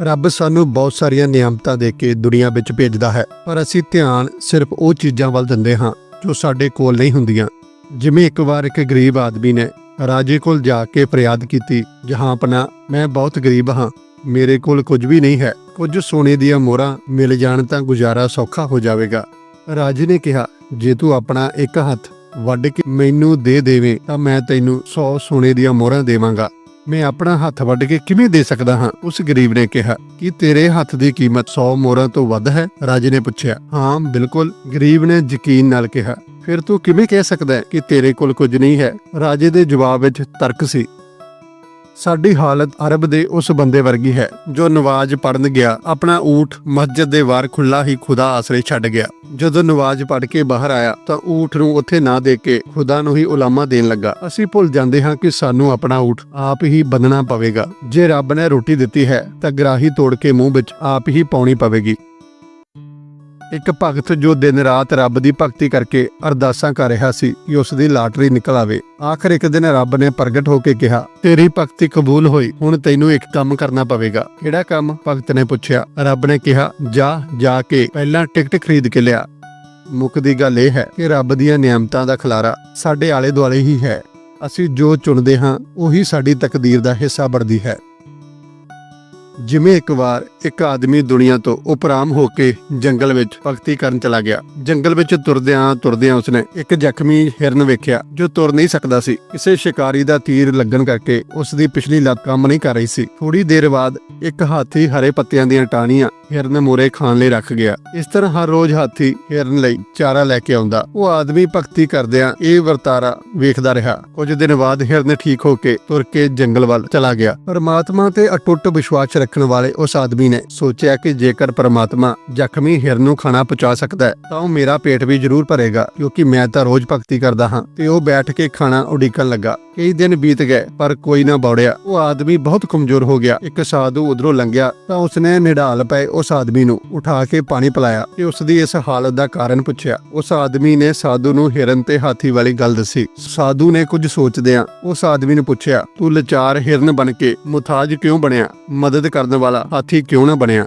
ਰੱਬ ਸਾਨੂੰ ਬਹੁਤ ਸਾਰੀਆਂ ਨਿਯਮਤਾਂ ਦੇ ਕੇ ਦੁਨੀਆ ਵਿੱਚ ਭੇਜਦਾ ਹੈ, ਪਰ ਅਸੀਂ ਧਿਆਨ ਸਿਰਫ ਉਹ ਚੀਜ਼ਾਂ ਵੱਲ ਦਿੰਦੇ ਹਾਂ, ਜੋ ਸਾਡੇ ਕੋਲ ਨਹੀਂ ਹੁੰਦੀਆਂ। ਜਿਵੇਂ ਇੱਕ ਵਾਰ ਇੱਕ ਗਰੀਬ ਆਦਮੀ ਨੇ ਰਾਜੇ ਕੋਲ ਜਾ ਕੇ ਫਰਿਆਦ ਕੀਤੀ ਜਹਾਂ ਆਪਣਾ, ਮੈਂ ਬਹੁਤ ਗਰੀਬ ਹਾਂ, ਮੇਰੇ ਕੋਲ ਕੁਝ ਵੀ ਨਹੀਂ ਹੈ, ਕੁਝ ਸੋਨੇ ਦੀਆਂ ਮੋਹਰਾਂ ਮਿਲ ਜਾਣ ਤਾਂ ਗੁਜ਼ਾਰਾ ਸੌਖਾ ਹੋ ਜਾਵੇਗਾ। ਰਾਜੇ ਨੇ ਕਿਹਾ, ਜੇ ਤੂੰ ਆਪਣਾ ਇੱਕ ਹੱਥ ਵੱਢ ਕੇ ਮੈਨੂੰ ਦੇ ਦੇਵੇਂ, ਤਾਂ ਮੈਂ ਤੈਨੂੰ 100 ਸੋਨੇ ਦੀਆਂ ਮੋਹਰਾਂ ਦੇਵਾਂਗਾ। ਮੈਂ ਆਪਣਾ ਹੱਥ ਵੱਢ ਕੇ ਕਿਵੇਂ ਦੇ ਸਕਦਾ ਹਾਂ? ਉਸ ਗਰੀਬ ਨੇ ਕਿਹਾ, ਕਿ ਤੇਰੇ ਹੱਥ ਦੀ ਕੀਮਤ 100 ਮੋਹਰਾਂ ਤੋਂ ਵੱਧ ਹੈ? ਰਾਜੇ ਨੇ ਪੁੱਛਿਆ, ਹਾਂ, ਬਿਲਕੁਲ। ਗਰੀਬ ਨੇ ਯਕੀਨ ਨਾਲ ਕਿਹਾ, ਫਿਰ ਤੂੰ ਕਿਵੇਂ ਕਹਿ ਸਕਦਾ ਹੈ ਕਿ ਤੇਰੇ ਕੋਲ ਕੁਝ ਨਹੀਂ ਹੈ? ਰਾਜੇ ਦੇ ਜਵਾਬ ਵਿੱਚ ਤਰਕ ਸੀ ਸਾਡੀ ਹਾਲਤ ਅਰਬ ਦੇ ਉਸ ਬੰਦੇ ਵਰਗੀ ਹੈ, ਜੋ ਨਵਾਜ਼ ਪੜਨ ਗਿਆ, ਆਪਣਾ ਊਠ ਮਸਜਿਦ ਦੇ ਵਾਰ ਖੁੱਲਾ ਹੀ ਖੁਦਾ ਆਸਰੇ ਛੱਡ ਗਿਆ। ਜਦੋਂ ਨਵਾਜ਼ ਪੜ ਕੇ ਬਾਹਰ ਆਇਆ, ਤਾਂ ਊਠ ਨੂੰ ਉੱਥੇ ਨਾ ਦੇ ਕੇ ਖੁਦਾ ਨੂੰ ਹੀ ਉਲਾਮਾ ਦੇਣ ਲੱਗਾ। ਅਸੀਂ ਭੁੱਲ ਜਾਂਦੇ ਹਾਂ ਕਿ ਸਾਨੂੰ ਆਪਣਾ ਊਠ ਆਪ ਹੀ ਬੰਨਣਾ ਪਵੇਗਾ। ਜੇ ਰੱਬ ਨੇ ਰੋਟੀ ਦਿੱਤੀ ਹੈ, ਤਾਂ ਗਰਾਹੀ ਤੋੜ ਕੇ ਮੂੰਹ ਵਿੱਚ ਆਪ ਹੀ ਪਾਉਣੀ ਪਵੇਗੀ। ਇੱਕ ਭਗਤ ਜੋ ਦਿਨ ਰਾਤ ਰੱਬ ਦੀ ਭਗਤੀ ਕਰਕੇ ਅਰਦਾਸਾਂ ਕਰ ਰਿਹਾ ਸੀ ਕਿ ਉਸ ਦੀ ਲਾਟਰੀ ਨਿਕਲ ਆਵੇ। ਆਖਰ ਇੱਕ ਦਿਨ ਰੱਬ ਨੇ ਪ੍ਰਗਟ ਹੋ ਕੇ ਕਿਹਾ, ਤੇਰੀ ਭਗਤੀ ਕਬੂਲ ਹੋਈ, ਹੁਣ ਤੈਨੂੰ ਇੱਕ ਕੰਮ ਕਰਨਾ ਪਵੇਗਾ। ਕਿਹੜਾ ਕੰਮ? ਭਗਤ ਨੇ ਪੁੱਛਿਆ। ਰੱਬ ਨੇ ਕਿਹਾ, ਜਾ ਜਾ ਕੇ ਪਹਿਲਾਂ ਟਿਕਟ ਖਰੀਦ ਕੇ ਲਿਆ। ਮੁੱਕਦੀ ਗੱਲ ਇਹ ਹੈ ਕਿ ਰੱਬ ਦੀਆਂ ਨਿਯਮਤਾਂ ਦਾ ਖਲਾਰਾ ਸਾਡੇ ਆਲੇ ਦੁਆਲੇ ਹੀ ਹੈ। ਅਸੀਂ ਜੋ ਚੁਣਦੇ ਹਾਂ, ਉਹੀ ਸਾਡੀ ਤਕਦੀਰ ਦਾ ਹਿੱਸਾ ਬਣਦੀ ਹੈ। ਜਿਵੇਂ ਇੱਕ ਵਾਰ ਇੱਕ ਆਦਮੀ ਦੁਨੀਆ ਤੋਂ ਉਪਰਾਮ ਹੋ ਕੇ ਜੰਗਲ ਵਿੱਚ ਭਗਤੀ ਕਰਨ ਚਲਾ ਗਿਆ। ਜੰਗਲ ਵਿੱਚ ਤੁਰਦਿਆਂ ਤੁਰਦਿਆਂ ਉਸਨੇ ਇੱਕ ਜ਼ਖਮੀ ਹਿਰਨ ਵੇਖਿਆ, ਜੋ ਤੁਰ ਨਹੀਂ ਸਕਦਾ ਸੀ। ਕਿਸੇ ਸ਼ਿਕਾਰੀ ਦਾ ਤੀਰ ਲੱਗਣ ਕਰਕੇ ਉਸ ਦੀ ਪਿਛਲੀ ਲੱਤ ਕੰਮ ਨਹੀਂ ਕਰ ਰਹੀ ਸੀ। ਥੋੜੀ ਦੇਰ ਬਾਅਦ ਇੱਕ ਹਾਥੀ ਹਰੇ ਪੱਤਿਆਂ ਦੀਆਂ ਟਾਹਣੀਆਂ ਹਿਰਨ ਮੂਰੇ ਖਾਣ ਲਈ ਰੱਖ ਗਿਆ। ਇਸ ਤਰ੍ਹਾਂ ਹਰ ਰੋਜ਼ ਹਾਥੀ ਹਿਰਨ ਲਈ ਚਾਰਾ ਲੈ ਕੇ ਆਉਂਦਾ। ਉਹ ਆਦਮੀ ਭਗਤੀ ਕਰਦਿਆਂ ਇਹ ਵਰਤਾਰਾ ਵੇਖਦਾ ਰਿਹਾ। ਕੁਝ ਦਿਨ ਬਾਅਦ ਹਿਰਨ ਠੀਕ ਹੋ ਕੇ ਤੁਰ ਕੇ ਜੰਗਲ ਵੱਲ ਚਲਾ ਗਿਆ। ਪਰਮਾਤਮਾ ਤੇ ਅਟੁੱਟ ਵਿਸ਼ਵਾਸ ਰੱਖ ਰੱਖਣ ਵਾਲੇ ਉਸ ਆਦਮੀ ਨੇ ਸੋਚਿਆ ਕਿ ਜੇਕਰ ਪਰਮਾਤਮਾ ਜ਼ਖਮੀ ਹਿਰਨ ਨੂੰ ਖਾਣਾ ਪਹੁੰਚਾ ਸਕਦਾ ਹੈ, ਤਾਂ ਉਹ ਮੇਰਾ ਪੇਟ ਵੀ ਜ਼ਰੂਰ ਭਰੇਗਾ, ਕਿਉਂਕਿ ਮੈਂ ਤਾਂ ਰੋਜ਼ ਭਗਤੀ ਕਰਦਾ ਹਾਂ। ਤੇ ਉਹ ਬੈਠ ਕੇ ਖਾਣਾ ਉਡੀਕਣ ਲੱਗਾ। ਕਈ ਦਿਨ ਬੀਤ ਗਏ, ਪਰ ਕੋਈ ਨਾ ਬੌੜਿਆ। ਉਹ ਆਦਮੀ ਬਹੁਤ ਕਮਜ਼ੋਰ ਹੋ ਗਿਆ। ਇੱਕ ਸਾਧੂ ਉਧਰੋਂ ਲੰਘਿਆ, ਤਾਂ ਉਸਨੇ ਨਿਢਾਲ ਪਏ ਉਸ ਆਦਮੀ ਨੂੰ, ਉਠਾ ਕੇ ਪਾਣੀ ਪਿਲਾਇਆ ਤੇ ਉਸ ਦੀ ਇਸ ਹਾਲਤ ਦਾ ਕਾਰਨ ਪੁੱਛਿਆ। ਉਸ ਆਦਮੀ ਨੇ ਸਾਧੂ ਨੂੰ ਹਿਰਨ ਤੇ ਹਾਥੀ ਵਾਲੀ ਗੱਲ ਦੱਸੀ। ਸਾਧੂ ਨੇ ਕੁਝ ਸੋਚਦਿਆਂ ਉਸ ਆਦਮੀ ਨੂੰ ਪੁੱਛਿਆ, ਤੂੰ ਲਾਚਾਰ ਹਿਰਨ ਬਣ ਕੇ ਮੁਤਾਜ ਕਿਉਂ ਬਣਿਆ? ਮਦਦ ਕਰਨ ਵਾਲਾ ਹਾਥੀ ਕਿਉਂ ਨਾ ਬਣਿਆ?